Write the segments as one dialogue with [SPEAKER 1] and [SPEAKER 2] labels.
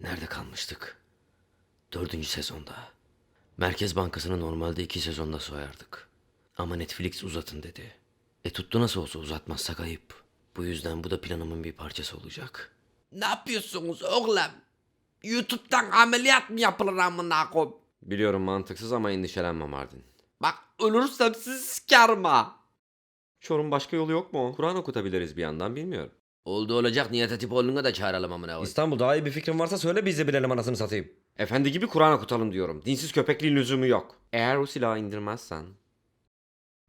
[SPEAKER 1] Nerede kalmıştık? Dördüncü sezonda. Merkez Bankası'nı normalde iki sezonda soyardık. Ama Netflix uzatın dedi. E tuttu nasıl olsa uzatmazsak ayıp. Bu yüzden bu da planımın bir parçası olacak.
[SPEAKER 2] Ne yapıyorsunuz oğlum? YouTube'dan ameliyat mı yapılır amına koyayım?
[SPEAKER 1] Biliyorum mantıksız ama endişelenme Mardin.
[SPEAKER 2] Bak ölürsem sizi sikerim ha.
[SPEAKER 1] Çorum başka yolu yok mu? Kur'an okutabiliriz bir yandan bilmiyorum. Oldu olacak Nihat Hatipoğlu'na da çağıralım amına koyayım.
[SPEAKER 3] İstanbul daha iyi bir fikrin varsa söyle biz de bilelim anasını satayım.
[SPEAKER 1] Efendi gibi Kur'an okutalım diyorum. Dinsiz köpekliğin lüzumu yok. Eğer o silahı indirmezsen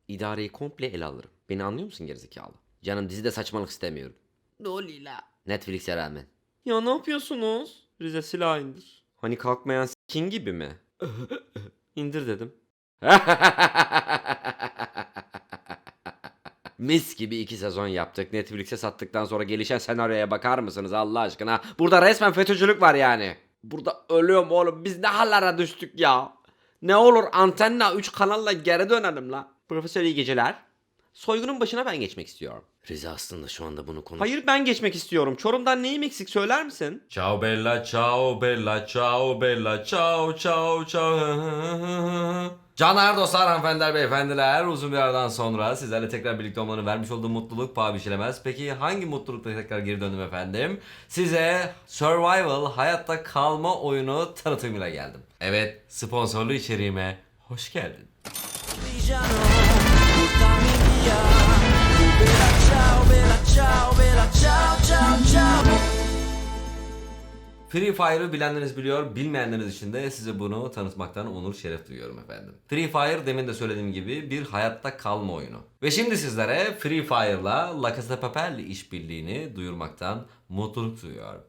[SPEAKER 1] idareyi komple ele alırım. Beni anlıyor musun gerizekalı? Canım dizide saçmalık istemiyorum.
[SPEAKER 2] Ne oluyor la?
[SPEAKER 1] Netflix'e rağmen. Ya ne yapıyorsunuz? Rize silah indir. Hani kalkmayan king gibi mi? indir dedim. Mis gibi iki sezon yaptık. Netflix'e sattıktan sonra gelişen senaryoya bakar mısınız Allah aşkına? Burada resmen FETÖ'cülük var yani. Burada ölüyorum oğlum. Biz ne hallere düştük ya? Ne olur antenna 3 kanalla geri dönelim la. Profesör iyi geceler. Soygunun başına ben geçmek istiyorum. Rize aslında şu anda bunu konuş... Hayır ben geçmek istiyorum. Çorum'dan neyim eksik söyler misin?
[SPEAKER 4] Ciao bella, ciao bella, ciao bella, ciao ciao ciao. Caner dostlar, hanımefendiler, beyefendiler. Uzun bir aradan sonra sizlerle tekrar birlikte olmanın vermiş olduğu mutluluk paha biçilemez. Peki hangi mutlulukla tekrar geri döndüm efendim? Size Survival Hayatta Kalma oyunu tanıtımıyla geldim. Evet, sponsorlu içeriğime hoş geldin. Free Fire'ı bilenleriniz biliyor, bilmeyenleriniz için de size bunu tanıtmaktan onur şeref duyuyorum efendim. Free Fire demin de söylediğim gibi bir hayatta kalma oyunu. Ve şimdi sizlere Free Fire'la La Casa de Papel işbirliğini duyurmaktan mutluluk duyuyorum.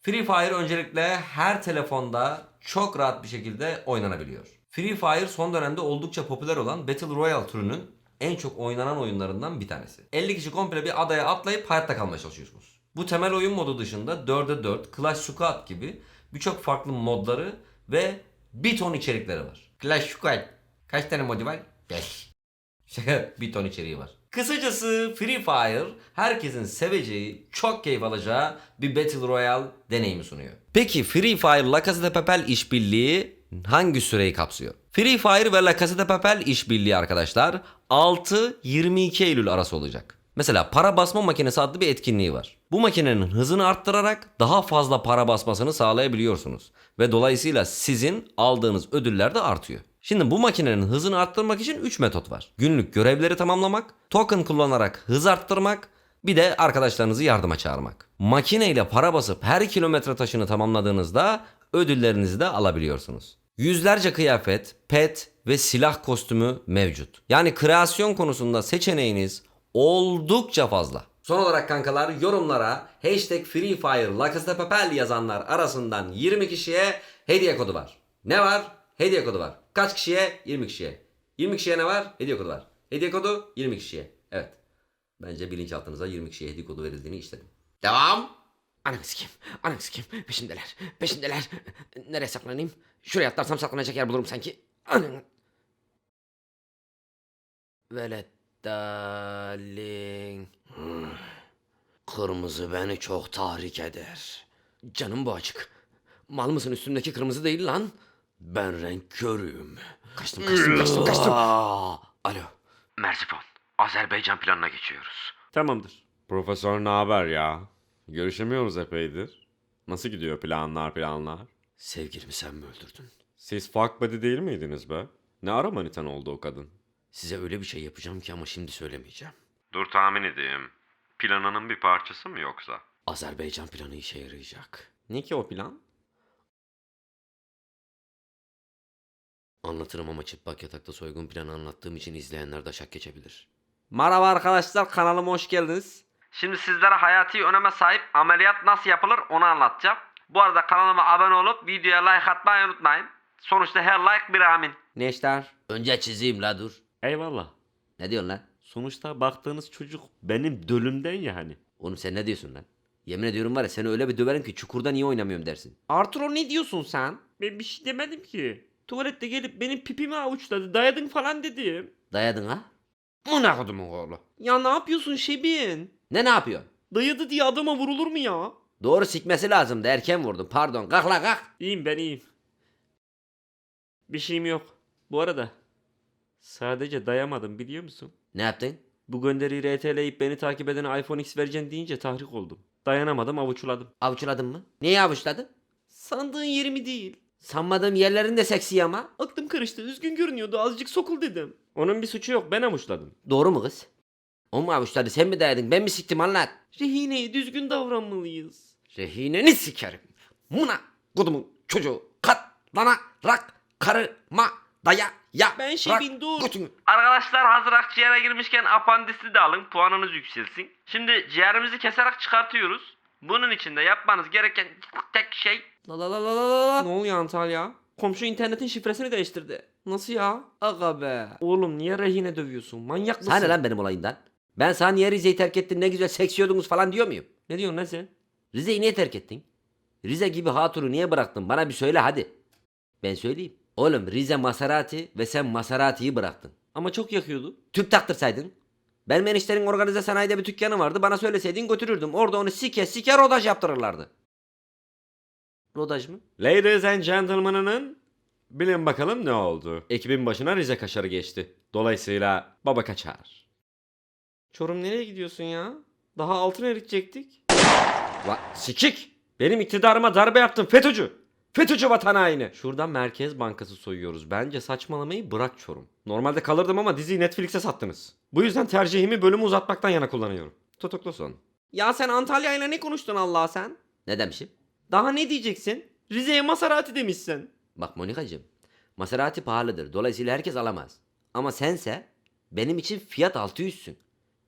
[SPEAKER 4] Free Fire öncelikle her telefonda çok rahat bir şekilde oynanabiliyor. Free Fire son dönemde oldukça popüler olan Battle Royale türünün en çok oynanan oyunlarından bir tanesi. 50 kişi komple bir adaya atlayıp hayatta kalmaya çalışıyorsunuz. Bu temel oyun modu dışında 4'e 4, Clash Squad gibi birçok farklı modları ve bir ton içerikleri var. Clash Squad kaç tane modu var? 5. bir ton içeriği var. Kısacası Free Fire herkesin seveceği, çok keyif alacağı bir Battle Royale deneyimi sunuyor. Peki Free Fire La Casa de Papel işbirliği hangi süreyi kapsıyor? Free Fire ve La Casa de Papel işbirliği arkadaşlar 6-22 Eylül arası olacak. Mesela para basma makinesi adlı bir etkinliği var. Bu makinenin hızını arttırarak daha fazla para basmasını sağlayabiliyorsunuz. Ve dolayısıyla sizin aldığınız ödüller de artıyor. Şimdi bu makinenin hızını arttırmak için 3 metot var. Günlük görevleri tamamlamak, token kullanarak hız arttırmak, bir de arkadaşlarınızı yardıma çağırmak. Makineyle para basıp her kilometre taşını tamamladığınızda ödüllerinizi de alabiliyorsunuz. Yüzlerce kıyafet, pet ve silah kostümü mevcut. Yani kreasyon konusunda seçeneğiniz oldukça fazla. Son olarak kankalar yorumlara hashtag Free Fire La Casa de Papel yazanlar arasından 20 kişiye hediye kodu var. Ne var? Hediye kodu var. Kaç kişiye? 20 kişiye. 20 kişiye ne var? Hediye kodu var. Hediye kodu 20 kişiye. Evet. Bence bilinçaltınıza 20 kişiye hediye kodu verildiğini işledim. Devam.
[SPEAKER 1] Ananı sikeyim. Ananı sikeyim. Peşimdeler. Peşimdeler. Nereye saklanayım? Şuraya atlarsam saklanacak yer bulurum sanki. Ananı. Velet darling. Kırmızı beni çok tahrik eder. Canım bu açık. Mal mısın üstümdeki kırmızı değil lan? Ben renk körüyüm. Kaçtım kaçtım kaçtım kaçtım. Alo. Mersifon. Azerbaycan planına geçiyoruz.
[SPEAKER 5] Tamamdır. Profesör ne haber ya? Görüşemiyoruz epeydir. Nasıl gidiyor planlar planlar?
[SPEAKER 1] Sevgilimi sen mi öldürdün?
[SPEAKER 5] Siz fuck buddy değil miydiniz be? Ne ara manitan oldu o kadın?
[SPEAKER 1] Size öyle bir şey yapacağım ki ama şimdi söylemeyeceğim.
[SPEAKER 5] Dur tahmin edeyim. Planının bir parçası mı yoksa?
[SPEAKER 1] Azerbaycan planı işe yarayacak.
[SPEAKER 5] Ne ki o plan?
[SPEAKER 1] Anlatırım ama çıplak yatakta soygun planı anlattığım için izleyenler de şak geçebilir.
[SPEAKER 2] Merhaba arkadaşlar kanalıma hoş geldiniz. Şimdi sizlere hayati öneme sahip ameliyat nasıl yapılır onu anlatacağım. Bu arada kanalıma abone olup videoya like atmayı unutmayın. Sonuçta her like bir amin.
[SPEAKER 1] Neşter? Önce çizeyim la dur.
[SPEAKER 5] Eyvallah.
[SPEAKER 1] Ne diyorsun lan?
[SPEAKER 5] Sonuçta baktığınız çocuk benim dölümden ya hani.
[SPEAKER 1] Oğlum sen ne diyorsun lan? Yemin ediyorum var ya seni öyle bir döverim ki çukurda niye oynamıyorum dersin.
[SPEAKER 2] Arturo ne diyorsun sen?
[SPEAKER 5] Ben bir şey demedim ki. Tuvalette gelip benim pipimi avuçladı dayadın falan dedim.
[SPEAKER 1] Dayadın ha?
[SPEAKER 2] Mına kodumun oğlu. Ya ne yapıyorsun Şebin?
[SPEAKER 1] Ne ne yapıyorsun?
[SPEAKER 5] Dayadı diye adama vurulur mu ya?
[SPEAKER 4] Doğru sikmesi lazımdı erken vurdum pardon kalk la kalk.
[SPEAKER 1] İyiyim ben iyiyim. Bir şeyim yok. Bu arada sadece dayamadım biliyor musun?
[SPEAKER 4] Ne yaptın?
[SPEAKER 1] Bu gönderiyi RT'leyip beni takip edene iPhone X vereceksin deyince tahrik oldum. Dayanamadım avuçladım.
[SPEAKER 4] Avuçladın mı? Neyi avuçladın?
[SPEAKER 1] Sandığın yerimi değil.
[SPEAKER 4] Sanmadığım yerlerin de seksi ama.
[SPEAKER 1] Aklım karıştı. Üzgün görünüyordu. Azıcık sokul dedim. Onun bir suçu yok. Ben avuçladım.
[SPEAKER 4] Doğru mu kız? O mu avuçladı sen mi dayadın ben mi siktim anlat.
[SPEAKER 1] Rehineye düzgün davranmalıyız.
[SPEAKER 4] Rehineni sikerim. Muna kudumun çocuğu katlana rak karıma daya ya.
[SPEAKER 1] Ben şefin dur.
[SPEAKER 4] götünü.
[SPEAKER 1] Arkadaşlar hazır akciğere girmişken apandisli de alın. Puanınız yükselsin. Şimdi ciğerimizi keserek çıkartıyoruz. Bunun için de yapmanız gereken tek şey... La la la la la la. Ne oluyor Antalya? Komşu internetin şifresini değiştirdi. Nasıl ya?
[SPEAKER 4] Aga be.
[SPEAKER 1] Oğlum niye rehine dövüyorsun? Manyak mısın?
[SPEAKER 4] Sana lan benim olayından? Ben sana niye Rize'yi terk ettin ne güzel seksiyordunuz falan diyor muyum?
[SPEAKER 1] Ne diyorsun lan sen?
[SPEAKER 4] Rize'yi niye terk ettin? Rize gibi hatunu niye bıraktın? Bana bir söyle hadi. Ben söyleyeyim. Oğlum Rize Maserati ve sen Maserati'yi bıraktın.
[SPEAKER 1] Ama çok yakıyordu.
[SPEAKER 4] Tüp taktırsaydın. Benim eniştenin organize sanayide bir dükkanı vardı. Bana söyleseydin götürürdüm. Orada onu sike sike rodaj yaptırırlardı. Rodaj mı?
[SPEAKER 6] Ladies and gentlemen'ın bilin bakalım ne oldu? Ekibin başına Rize kaşarı geçti. Dolayısıyla baba kaçar.
[SPEAKER 1] Çorum nereye gidiyorsun ya? Daha altın eritecektik.
[SPEAKER 6] La sikik! Benim iktidarıma darbe yaptın FETÖ'cü! FETÖ'cü vatan haini!
[SPEAKER 1] Şuradan Merkez Bankası soyuyoruz. Bence saçmalamayı bırak Çorum.
[SPEAKER 6] Normalde kalırdım ama diziyi Netflix'e sattınız. Bu yüzden tercihimi bölümü uzatmaktan yana kullanıyorum. Tutuklu son.
[SPEAKER 1] Ya sen Antalya ile ne konuştun Allah sen?
[SPEAKER 4] Ne demişim?
[SPEAKER 1] Daha ne diyeceksin? Rize'ye Maserati demişsin.
[SPEAKER 4] Bak Monikacığım. Maserati pahalıdır. Dolayısıyla herkes alamaz. Ama sense benim için fiyat 600'sün.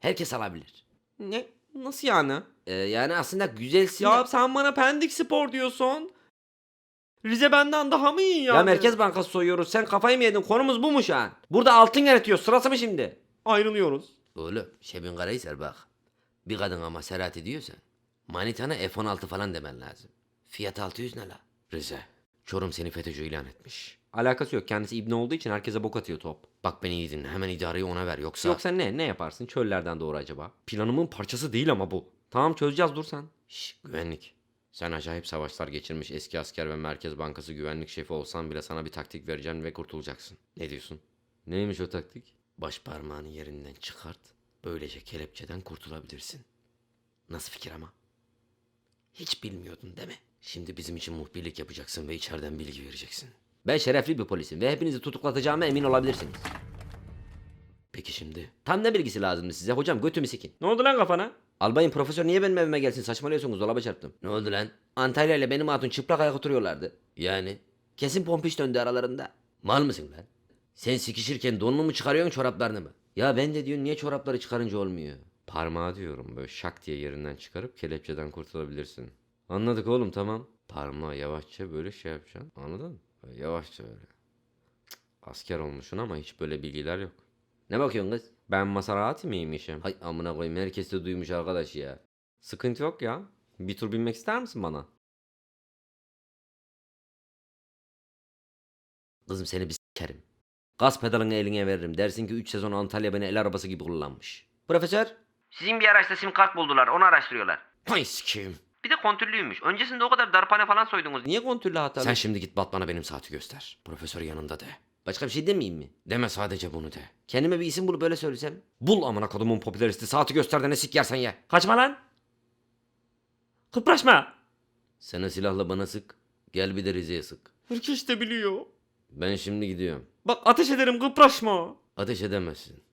[SPEAKER 4] Herkes alabilir.
[SPEAKER 1] Ne? Nasıl yani?
[SPEAKER 4] Ee, yani aslında güzelsin.
[SPEAKER 1] Ya sen bana Pendik Spor diyorsun. Rize benden daha mı iyi yani?
[SPEAKER 4] Ya Merkez Bankası soyuyoruz. Sen kafayı mı yedin? Konumuz bu mu şu an? Burada altın eritiyor. Sırası mı şimdi?
[SPEAKER 1] Ayrılıyoruz.
[SPEAKER 4] Oğlum Şebin Karahisar bak. Bir kadına Maserati diyorsan manitana F-16 falan demen lazım. Fiyat 600 ne la? Rize. Çorum seni FETÖ'cü ilan etmiş.
[SPEAKER 1] Alakası yok. Kendisi ibne olduğu için herkese bok atıyor top.
[SPEAKER 4] Bak beni iyi dinle. Hemen idareyi ona ver. Yoksa...
[SPEAKER 1] Yoksa ne? Ne yaparsın? Çöllerden doğru acaba? Planımın parçası değil ama bu. Tamam çözeceğiz dur sen.
[SPEAKER 4] Şş, güvenlik. Sen acayip savaşlar geçirmiş eski asker ve Merkez Bankası güvenlik şefi olsan bile sana bir taktik vereceğim ve kurtulacaksın. Ne diyorsun?
[SPEAKER 1] Neymiş o taktik?
[SPEAKER 4] Baş parmağını yerinden çıkart. Böylece kelepçeden kurtulabilirsin. Nasıl fikir ama? Hiç bilmiyordun değil mi? Şimdi bizim için muhbirlik yapacaksın ve içeriden bilgi vereceksin. Ben şerefli bir polisim ve hepinizi tutuklatacağıma emin olabilirsiniz. Peki şimdi? Tam ne bilgisi lazımdı size? Hocam götümü sikin.
[SPEAKER 1] Ne oldu lan kafana?
[SPEAKER 4] Albayım profesör niye benim evime gelsin saçmalıyorsunuz dolaba çarptım. Ne oldu lan? Antalya ile benim hatun çıplak ayak oturuyorlardı. Yani? Kesin pompiş döndü aralarında. Mal mısın lan? Sen sikişirken donunu mu çıkarıyorsun çoraplarını mı? Ya ben de diyorsun niye çorapları çıkarınca olmuyor?
[SPEAKER 6] Parmağı diyorum böyle şak diye yerinden çıkarıp kelepçeden kurtulabilirsin. Anladık oğlum tamam. Parmağı yavaşça böyle şey yapacaksın. Anladın mı? Böyle yavaşça böyle. Cık, Asker olmuşsun ama hiç böyle bilgiler yok.
[SPEAKER 4] Ne bakıyorsun kız?
[SPEAKER 6] Ben Maserati miymişim?
[SPEAKER 4] Hay amına koyayım herkes de duymuş arkadaş ya.
[SPEAKER 6] Sıkıntı yok ya. Bir tur binmek ister misin bana?
[SPEAKER 4] Kızım seni bir sikerim. Gaz pedalını eline veririm. Dersin ki 3 sezon Antalya beni el arabası gibi kullanmış. Profesör?
[SPEAKER 1] Sizin bir araçta sim kart buldular. Onu araştırıyorlar.
[SPEAKER 4] Hay sikeyim.
[SPEAKER 1] Bir de kontürlüymüş. Öncesinde o kadar darphane falan soydunuz. Niye kontürlü hatalı?
[SPEAKER 4] Sen şimdi git Batman'a benim saati göster. Profesör yanında de. Başka bir şey demeyeyim mi? Deme sadece bunu de. Kendime bir isim bulup böyle söylesem. Bul amına kodumun popülaristi saati göster de ne sik yersen ye.
[SPEAKER 1] Kaçma lan. Kıpraşma.
[SPEAKER 4] Sen o silahla bana sık. Gel bir de Rize'ye sık.
[SPEAKER 1] Herkes de biliyor.
[SPEAKER 4] Ben şimdi gidiyorum.
[SPEAKER 1] Bak ateş ederim kıpraşma.
[SPEAKER 4] Ateş edemezsin.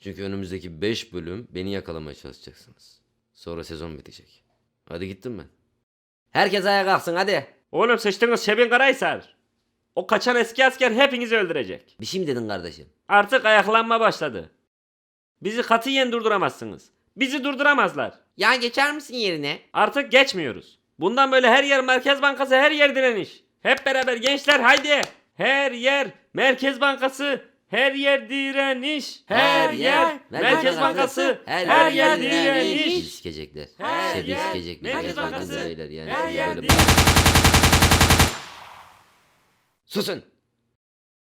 [SPEAKER 4] Çünkü önümüzdeki 5 bölüm beni yakalamaya çalışacaksınız. Sonra sezon bitecek. Hadi gittim ben. Herkes ayağa kalksın hadi.
[SPEAKER 1] Oğlum seçtiğiniz Şebin Karahisar. O kaçan eski asker hepinizi öldürecek.
[SPEAKER 4] Bir şey mi dedin kardeşim?
[SPEAKER 1] Artık ayaklanma başladı. Bizi katiyen durduramazsınız. Bizi durduramazlar.
[SPEAKER 4] Ya geçer misin yerine?
[SPEAKER 1] Artık geçmiyoruz. Bundan böyle her yer Merkez Bankası, her yer direniş. Hep beraber gençler haydi. Her yer Merkez Bankası, her yer direniş. Her, yer Merkez Bankası, her, yer direniş.
[SPEAKER 4] Sikecekler.
[SPEAKER 1] Her
[SPEAKER 4] Şebi
[SPEAKER 1] yer
[SPEAKER 4] sikecekler.
[SPEAKER 1] Merkez
[SPEAKER 4] Bankası
[SPEAKER 1] her yer direniş.
[SPEAKER 4] Susun!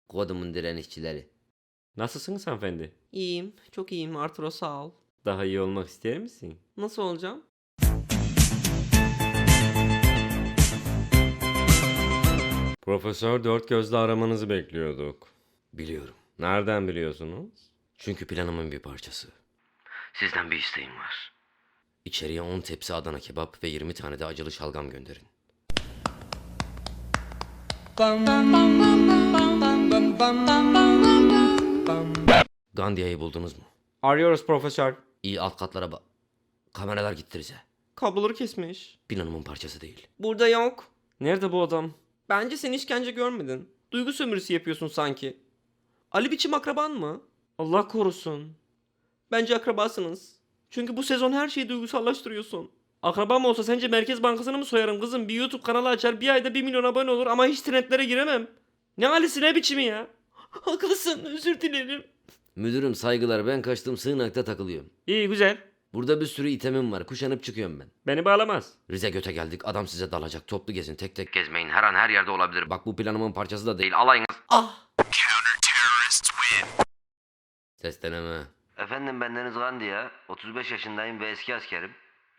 [SPEAKER 4] Kodumun direnişçileri.
[SPEAKER 1] Nasılsınız hanımefendi?
[SPEAKER 4] İyiyim. Çok iyiyim Arturo sağ ol.
[SPEAKER 1] Daha iyi olmak ister misin? Nasıl olacağım?
[SPEAKER 6] Profesör Dört Gözle aramanızı bekliyorduk.
[SPEAKER 4] Biliyorum.
[SPEAKER 6] Nereden biliyorsunuz?
[SPEAKER 4] Çünkü planımın bir parçası. Sizden bir isteğim var. İçeriye 10 tepsi Adana kebap ve 20 tane de acılı şalgam gönderin. Gandia'yı buldunuz mu?
[SPEAKER 1] Arıyoruz profesör.
[SPEAKER 4] İyi alt katlara bak. Kameralar gitti Rize.
[SPEAKER 1] Kabloları kesmiş.
[SPEAKER 4] Planımın parçası değil.
[SPEAKER 1] Burada yok. Nerede bu adam? Bence sen işkence görmedin. Duygu sömürüsü yapıyorsun sanki. Ali biçim akraban mı? Allah korusun. Bence akrabasınız. Çünkü bu sezon her şeyi duygusallaştırıyorsun. Akrabam olsa sence Merkez Bankası'nı mı soyarım kızım? Bir YouTube kanalı açar bir ayda 1 milyon abone olur ama hiç trendlere giremem. Ne Ali'si ne biçimi ya? Haklısın özür dilerim.
[SPEAKER 4] Müdürüm saygılar ben kaçtım sığınakta takılıyorum.
[SPEAKER 1] İyi güzel.
[SPEAKER 4] Burada bir sürü itemim var kuşanıp çıkıyorum ben.
[SPEAKER 1] Beni bağlamaz.
[SPEAKER 4] Rize göte geldik adam size dalacak toplu gezin tek tek gezmeyin her an her yerde olabilir. Bak bu planımın parçası da değil alayınız. Ah! Ses deneme.
[SPEAKER 7] Efendim bendeniz Gandhi ya. 35 yaşındayım ve eski askerim.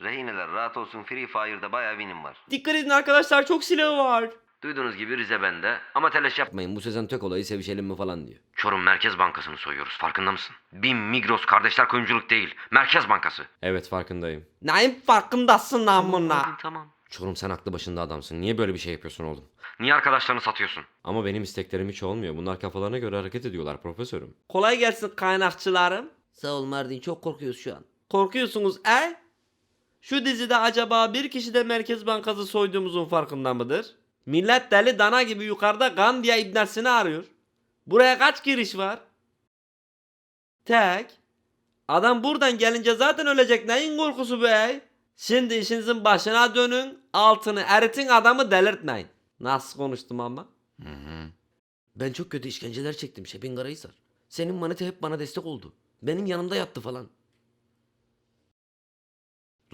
[SPEAKER 7] Rehineler rahat olsun Free Fire'da bayağı winim var.
[SPEAKER 1] Dikkat edin arkadaşlar çok silahı var.
[SPEAKER 4] Duyduğunuz gibi Rize bende ama telaş yapmayın bu sezon tek olayı sevişelim mi falan diyor. Çorum Merkez Bankası'nı soyuyoruz farkında mısın? BİM, Migros, Kardeşler Kuyumculuk değil Merkez Bankası.
[SPEAKER 6] Evet farkındayım.
[SPEAKER 1] Neyin farkındasın lan bunlar?
[SPEAKER 4] Tamam. Çorum sen aklı başında adamsın niye böyle bir şey yapıyorsun oğlum?
[SPEAKER 7] Niye arkadaşlarını satıyorsun?
[SPEAKER 6] Ama benim isteklerim hiç olmuyor. Bunlar kafalarına göre hareket ediyorlar profesörüm.
[SPEAKER 1] Kolay gelsin kaynakçılarım.
[SPEAKER 4] Sağ ol Mardin çok korkuyoruz şu an.
[SPEAKER 1] Korkuyorsunuz e? Şu dizide acaba bir kişi de Merkez Bankası soyduğumuzun farkında mıdır? Millet deli dana gibi yukarıda Gandia ibnesini arıyor. Buraya kaç giriş var? Tek. Adam buradan gelince zaten ölecek neyin korkusu be? Şimdi işinizin başına dönün, altını eritin adamı delirtmeyin. Nasıl konuştum ama?
[SPEAKER 4] Ben çok kötü işkenceler çektim Şebin Karahisar. Senin manita hep bana destek oldu. Benim yanımda yattı falan.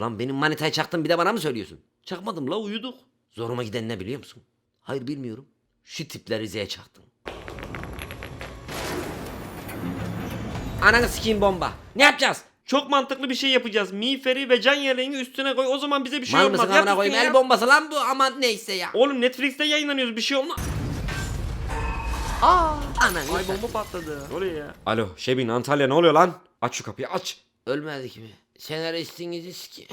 [SPEAKER 4] Lan benim manitayı çaktın bir de bana mı söylüyorsun?
[SPEAKER 1] Çakmadım la uyuduk.
[SPEAKER 4] Zoruma giden ne biliyor musun? Hayır bilmiyorum. Şu tipleri Rize'ye çaktın.
[SPEAKER 1] Ananı sikeyim bomba. Ne yapacağız? Çok mantıklı bir şey yapacağız. Miğferi ve can yeleğini üstüne koy. O zaman bize bir şey
[SPEAKER 4] Mal
[SPEAKER 1] olmaz.
[SPEAKER 4] mısın
[SPEAKER 1] Yap
[SPEAKER 4] amına koyayım?
[SPEAKER 1] üstüne
[SPEAKER 4] El
[SPEAKER 1] ya.
[SPEAKER 4] bombası lan bu ama neyse ya.
[SPEAKER 1] Oğlum Netflix'te yayınlanıyoruz. Bir şey olmaz.
[SPEAKER 4] Anan
[SPEAKER 1] Ay bomba patladı. Oraya ya.
[SPEAKER 6] Alo Şebin Antalya ne oluyor lan? Aç şu kapıyı aç.
[SPEAKER 4] Ölmedik mi? Senaristiniz ki.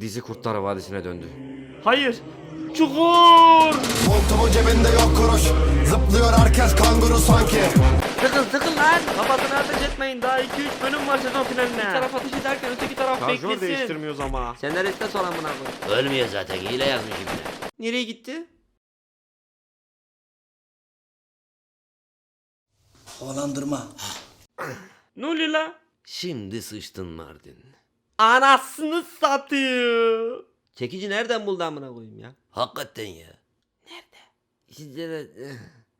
[SPEAKER 6] Dizi Kurtlar Vadisi'ne döndü.
[SPEAKER 1] Hayır. Çukur.
[SPEAKER 8] Montumun cebinde yok kuruş Zıplıyor herkes kanguru sanki
[SPEAKER 1] Tıkın tıkın lan. Kafasını ateş etmeyin. Daha 2-3 bölüm var sezon finaline. Bir taraf ateş ederken öteki taraf
[SPEAKER 6] Şarjör
[SPEAKER 1] beklesin.
[SPEAKER 6] değiştirmiyoruz ama.
[SPEAKER 1] Senariste sor amına koyayım.
[SPEAKER 4] Ölmüyor zaten. Hile yazmış gibi.
[SPEAKER 1] Nereye gitti?
[SPEAKER 8] Havalandırma
[SPEAKER 1] Ne oluyor la?
[SPEAKER 4] Şimdi sıçtın Mardin.
[SPEAKER 1] Anasını satıyor. Çekici nereden buldu amına koyayım ya?
[SPEAKER 4] Hakikaten ya. Nerede? Sizlere...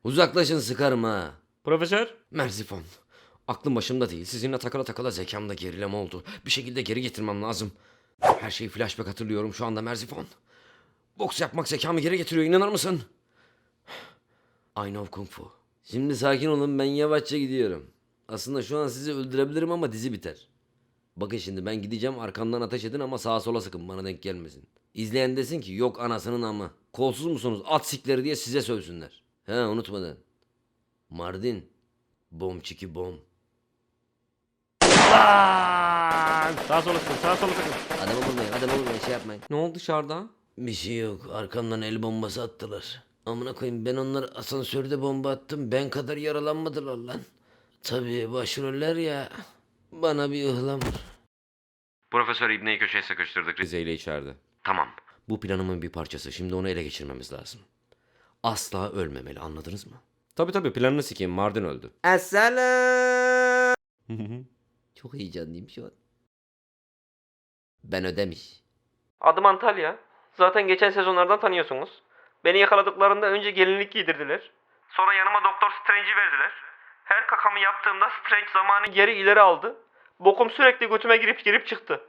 [SPEAKER 4] Uzaklaşın sıkarım ha.
[SPEAKER 1] Profesör?
[SPEAKER 4] Merzifon. Aklım başımda değil. Sizinle takıla takıla zekamda gerileme oldu. Bir şekilde geri getirmem lazım. Her şeyi flashback hatırlıyorum şu anda Merzifon. Boks yapmak zekamı geri getiriyor inanır mısın? I know Kung Fu. Şimdi sakin olun ben yavaşça gidiyorum. Aslında şu an sizi öldürebilirim ama dizi biter. Bakın şimdi ben gideceğim arkamdan ateş edin ama sağa sola sıkın bana denk gelmesin. İzleyen desin ki yok anasının ama. Kolsuz musunuz at sikleri diye size sövsünler. He unutmadan. Mardin. Bom çiki bom.
[SPEAKER 1] Sağa sola sıkın, sağa sola sıkın.
[SPEAKER 4] Adamı vurmayın adamı vurmayın şey yapmayın.
[SPEAKER 1] Ne oldu dışarıda?
[SPEAKER 4] Bir şey yok arkamdan el bombası attılar. Amına koyayım ben onlara asansörde bomba attım ben kadar yaralanmadılar lan. Tabii başroller ya. Bana bir ıhlamur.
[SPEAKER 7] Profesör İbne'yi köşeye sıkıştırdık.
[SPEAKER 6] Rize ile içeride.
[SPEAKER 7] Tamam.
[SPEAKER 4] Bu planımın bir parçası şimdi onu ele geçirmemiz lazım. Asla ölmemeli anladınız mı?
[SPEAKER 6] Tabi tabi planını sikeyim Mardin öldü.
[SPEAKER 1] Esselam.
[SPEAKER 4] Çok heyecanlıyım şu an. Ben ödemiş.
[SPEAKER 1] Adım Antalya. Zaten geçen sezonlardan tanıyorsunuz. Beni yakaladıklarında önce gelinlik giydirdiler. Sonra yanıma Doktor Strange'i verdiler. Her kakamı yaptığımda Strange zamanı geri ileri aldı. Bokum sürekli götüme girip girip çıktı.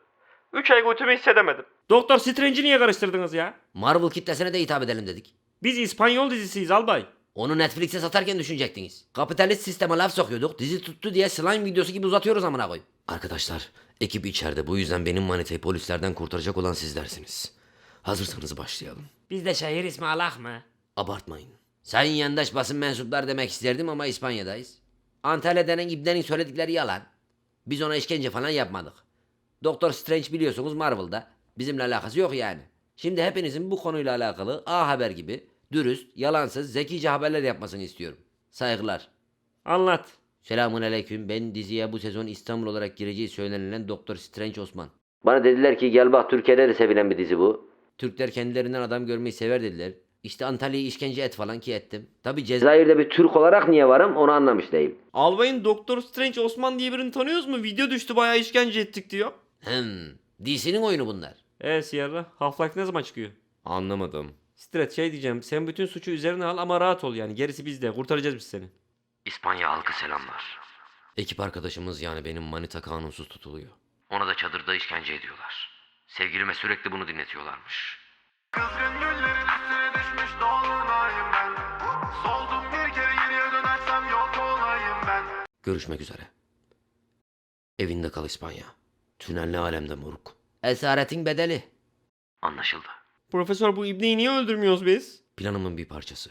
[SPEAKER 1] 3 ay götümü hissedemedim. Doktor Strange'i niye karıştırdınız ya?
[SPEAKER 4] Marvel kitlesine de hitap edelim dedik.
[SPEAKER 1] Biz İspanyol dizisiyiz albay.
[SPEAKER 4] Onu Netflix'e satarken düşünecektiniz. Kapitalist sisteme laf sokuyorduk. Dizi tuttu diye slime videosu gibi uzatıyoruz amına koyayım. Arkadaşlar, ekip içeride. Bu yüzden benim manitayı polislerden kurtaracak olan sizlersiniz. Hazırsanız başlayalım.
[SPEAKER 1] Biz de şehir ismi Allah mı?
[SPEAKER 4] Abartmayın.
[SPEAKER 6] Sayın yandaş basın mensuplar demek isterdim ama İspanya'dayız. Antalya denen ibnenin söyledikleri yalan. Biz ona işkence falan yapmadık. Doktor Strange biliyorsunuz Marvel'da. Bizimle alakası yok yani. Şimdi hepinizin bu konuyla alakalı A Haber gibi dürüst, yalansız, zekice haberler yapmasını istiyorum. Saygılar.
[SPEAKER 1] Anlat.
[SPEAKER 6] Selamun aleyküm. Ben diziye bu sezon İstanbul olarak gireceği söylenilen Doktor Strange Osman. Bana dediler ki gel bak Türkiye'de de sevilen bir dizi bu. Türkler kendilerinden adam görmeyi sever dediler. İşte Antalya'yı işkence et falan ki ettim. Tabi Cezayir'de bir Türk olarak niye varım onu anlamış değilim.
[SPEAKER 1] Albayın Doktor Strange Osman diye birini tanıyoruz mu? Video düştü bayağı işkence ettik diyor.
[SPEAKER 6] Hmm. DC'nin oyunu bunlar.
[SPEAKER 1] E Sierra Half-Life ne zaman çıkıyor?
[SPEAKER 6] Anlamadım.
[SPEAKER 1] Stret şey diyeceğim sen bütün suçu üzerine al ama rahat ol yani gerisi bizde kurtaracağız biz seni.
[SPEAKER 6] İspanya halkı selamlar. Ekip arkadaşımız yani benim manita kanunsuz tutuluyor. Ona da çadırda işkence ediyorlar. Sevgilime sürekli bunu dinletiyorlarmış.
[SPEAKER 8] Kızgın güllerin
[SPEAKER 6] Görüşmek üzere. Evinde kal İspanya. Tünelli alemde moruk. Esaretin bedeli. Anlaşıldı.
[SPEAKER 1] Profesör bu ibneyi niye öldürmüyoruz biz?
[SPEAKER 6] Planımın bir parçası.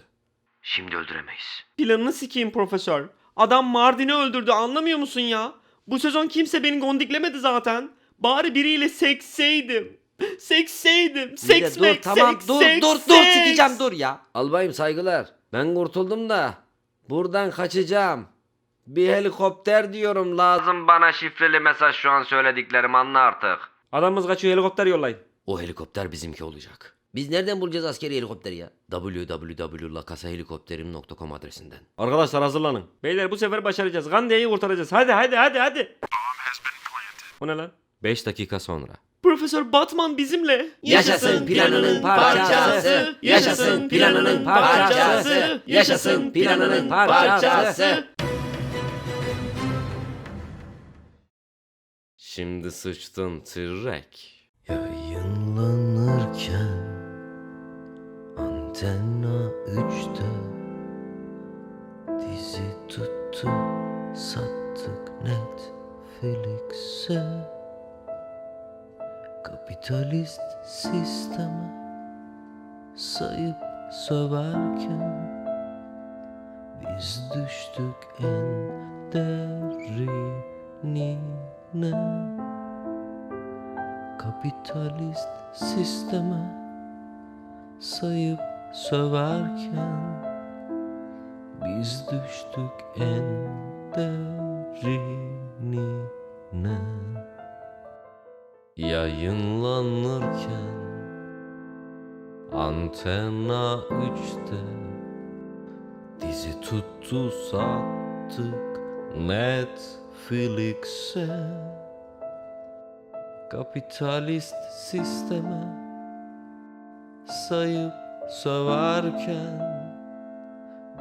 [SPEAKER 6] Şimdi öldüremeyiz.
[SPEAKER 1] Planını sikeyim profesör. Adam Mardin'i öldürdü anlamıyor musun ya? Bu sezon kimse beni gondiklemedi zaten. Bari biriyle sekseydim. Sekseydim.
[SPEAKER 6] Bir de
[SPEAKER 1] Seks
[SPEAKER 6] dur
[SPEAKER 1] mek,
[SPEAKER 6] tamam
[SPEAKER 1] seks,
[SPEAKER 6] dur
[SPEAKER 1] seks,
[SPEAKER 6] dur dur
[SPEAKER 1] seks.
[SPEAKER 6] sikeceğim dur ya. Albayım saygılar. Ben kurtuldum da buradan kaçacağım. Bir helikopter diyorum
[SPEAKER 9] lazım. Bana şifreli mesaj şu an söylediklerim anla artık.
[SPEAKER 1] Adamımız kaçıyor helikopter yollayın.
[SPEAKER 6] O helikopter bizimki olacak. Biz nereden bulacağız askeri helikopteri ya? www.lakasahelikopterim.com adresinden.
[SPEAKER 1] Arkadaşlar hazırlanın. Beyler bu sefer başaracağız. Gandia'yı kurtaracağız. Hadi hadi hadi hadi. O ne lan?
[SPEAKER 6] 5 dakika sonra.
[SPEAKER 1] Profesör Batman bizimle.
[SPEAKER 6] Yaşasın planının parçası. Yaşasın planının parçası. Yaşasın planının parçası. Şimdi sıçtın tırrek.
[SPEAKER 4] Yayınlanırken Antenna 3'te Dizi tuttu sattık Netflix'e Kapitalist sisteme Sayıp söverken Biz düştük en derinine kapitalist sisteme sayıp söverken biz düştük en derinine yayınlanırken Antena 3'te dizi tuttu sattık Netflix'e kapitalist sisteme sayıp söverken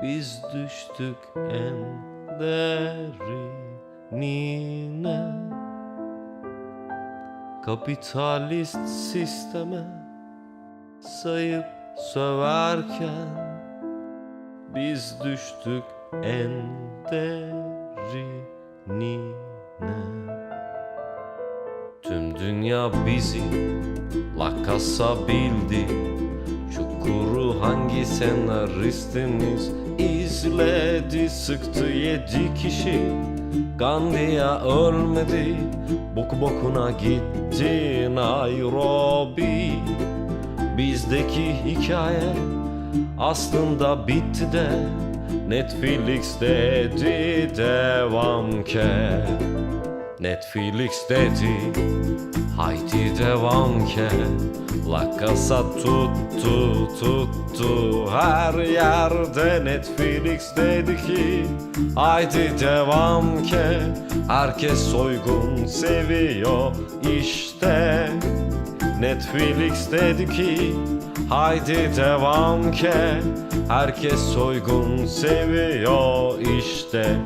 [SPEAKER 4] biz düştük en derinine. Kapitalist sisteme sayıp söverken biz düştük en derinine Tüm dünya bizi lakasa bildi. Çukuru hangi senaristiniz izledi Sıktı yedi kişi. Gandia ölmedi Boku bokuna gitti Nairobi. Bizdeki hikaye aslında bitti de Netflix dedi devam ke. Netflix dedi Haydi devam ke. La Casa tuttu tuttu. Her yerde Netflix dedi ki Haydi devam ke. Herkes soygun seviyor işte. Netflix dedi ki Haydi devam ke. Herkes soygun seviyor işte